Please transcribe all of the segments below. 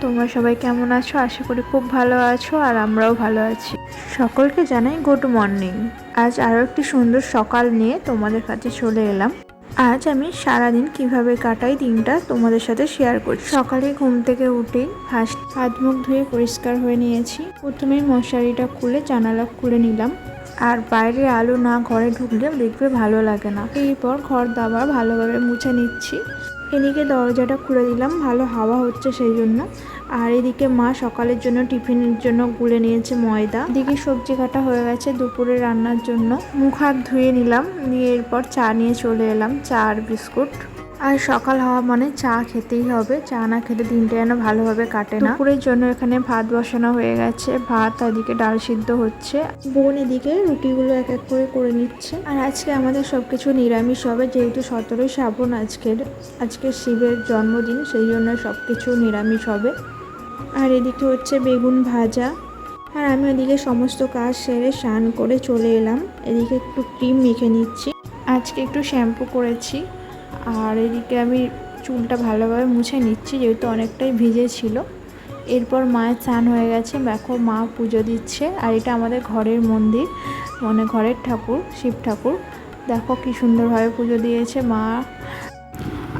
তোমরা সবাই কেমন আছো? আশা করি খুব ভালো আছো আর আমরাও ভালো আছি। সকলকে জানাই গুড মর্নিং আজ আরও একটি সুন্দর সকাল নিয়ে তোমাদের কাছে চলে এলাম। আজ আমি সারাদিন কীভাবে কাটাই দিনটা তোমাদের সাথে শেয়ার করছি। সকালে ঘুম থেকে উঠেই ফার্স্ট হাত মুখ ধুয়ে পরিষ্কার হয়ে নিয়েছি। প্রথমেই মশারিটা খুলে জানালা খুলে নিলাম। আর বাইরে আলো না ঘরে ঢুকলে দেখবে ভালো লাগে না। এরপর ঘর দাবার ভালোভাবে মুছে নিচ্ছি। এদিকে দরজাটা খুলে দিলাম, ভালো হাওয়া হচ্ছে সেই জন্য। আর এদিকে মা সকালের জন্য টিফিনের জন্য গুলে নিয়েছে ময়দা। এদিকে সবজি কাটা হয়ে গেছে দুপুরে রান্নার জন্য। মুখ হাত ধুয়ে নিলাম, নিয়ে এরপর চা নিয়ে চলে এলাম, চা আর বিস্কুট। আর সকাল হওয়া মানে চা খেতেই হবে। চা না খেলে দিনটা যেন ভালোভাবে কাটে না। দুপুরের জন্য এখানে ভাত বসানো হয়ে গেছে। ভাত এদিকে ডাল সিদ্ধ হচ্ছে। বোন এদিকে রুটিগুলো এক এক করে করে নিচ্ছে। আর আজকে আমাদের সবকিছু নিরামিষ হবে, যেহেতু সতেরোই শ্রাবণ আজকের, আজকে শিবের জন্মদিন, সেই জন্য সব কিছু নিরামিষ হবে। আর এদিকে হচ্ছে বেগুন ভাজা। আর আমি এদিকে সমস্ত কাজ সেরে স্নান করে চলে এলাম। এদিকে একটু ক্রিম মেখে নিচ্ছি। আজকে একটু শ্যাম্পু করেছি। আর এদিকে আমি চুলটা ভালোভাবে মুছে নিচ্ছি, যেহেতু অনেকটাই ভিজে ছিল এরপর মায়ের স্নান হয়ে গেছে, দেখো মা পুজো দিচ্ছে। আর এটা আমাদের ঘরের মন্দির মানে ঘরের ঠাকুর, শিব ঠাকুর। দেখো কি সুন্দরভাবে পুজো দিয়েছে মা।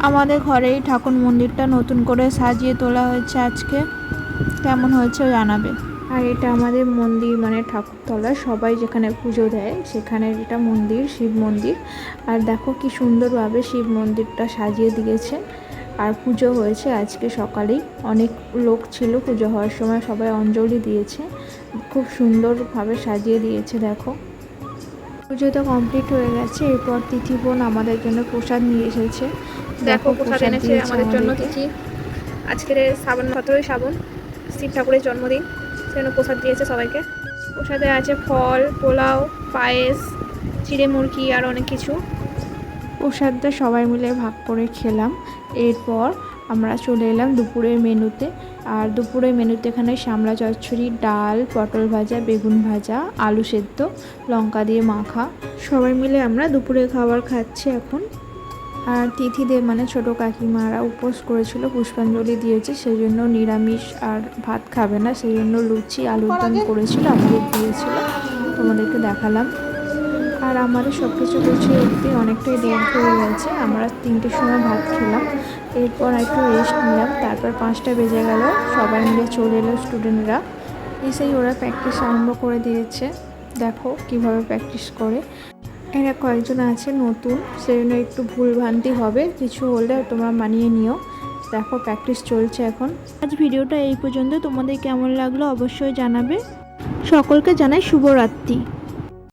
আমাদের ঘরেই ঠাকুর মন্দিরটা নতুন করে সাজিয়ে তোলা হয়েছে আজকে। কেমন হয়েছে জানাবে। আর এটা আমাদের মন্দির মানে ঠাকুরতলা সবাই যেখানে পুজো দেয় সেখানে এটা মন্দির শিব মন্দির। আর দেখো কি সুন্দরভাবে শিব মন্দিরটা সাজিয়ে দিয়েছে। আর পুজো হয়েছে আজকে সকালেই। অনেক লোক ছিল পুজো হওয়ার সময় সবাই অঞ্জলি দিয়েছে। খুব সুন্দরভাবে সাজিয়ে দিয়েছে দেখো। পুজো তো কমপ্লিট হয়ে গেছে এরপর তিথি বোন আমাদের জন্য প্রসাদ নিয়ে এসেছে। দেখো প্রসাদ এনেছে আমাদের জন্য তিথি। আজকের শ্রাবণ সতেরোই শ্রাবণ শিব ঠাকুরের জন্মদিন। সেজন্য প্রসাদ দিয়েছে সবাইকে। প্রসাদে আছে ফল, পোলাও, পায়েস, চিড়ে মুরগি আর অনেক কিছু। প্রসাদটা সবাই মিলে ভাগ করে খেলাম। এরপর আমরা চলে এলাম দুপুরের মেনুতে। আর দুপুরের মেনুতে এখানে শামলা চচ্চড়ি, ডাল, পটল ভাজা, বেগুন ভাজা, আলু সেদ্ধ, লঙ্কা দিয়ে মাখা। সবাই মিলে আমরা দুপুরে খাবার খাচ্ছি এখন। আর তিথিদের মানে ছোট কাকিমারা উপোস করেছিল, পুষ্পাঞ্জলি দিয়েছে সেই জন্য নিরামিষ আর ভাত খাবে না সেই জন্য লুচি, আলুর দম করেছিল আমাদের দিয়েছিল। তোমাদেরকে দেখালাম। আর আমাদের সব কিছু গুছিয়ে উঠতে অনেকটাই দেরি হয়ে গেছে। আমরা তিনটের সময় ভাত খেলাম। এরপর একটু রেস্ট নিলাম। তারপর পাঁচটা বেজে গেল। সবাই মিলে চলে এলো স্টুডেন্টরা এসেই ওরা প্র্যাকটিস আরম্ভ করে দিয়েছে। দেখো কীভাবে প্র্যাকটিস করে। এরা কয়েকজন আছে নতুন সেই জন্য একটু ভুলভ্রান্তি হবে। কিছু হলে তোমরা মানিয়ে নিও। দেখো প্র্যাকটিস চলছে এখন। আজ ভিডিওটা এই পর্যন্ত। তোমাদের কেমন লাগল অবশ্যই জানাবে। সকলকে জানাই শুভরাত্রি।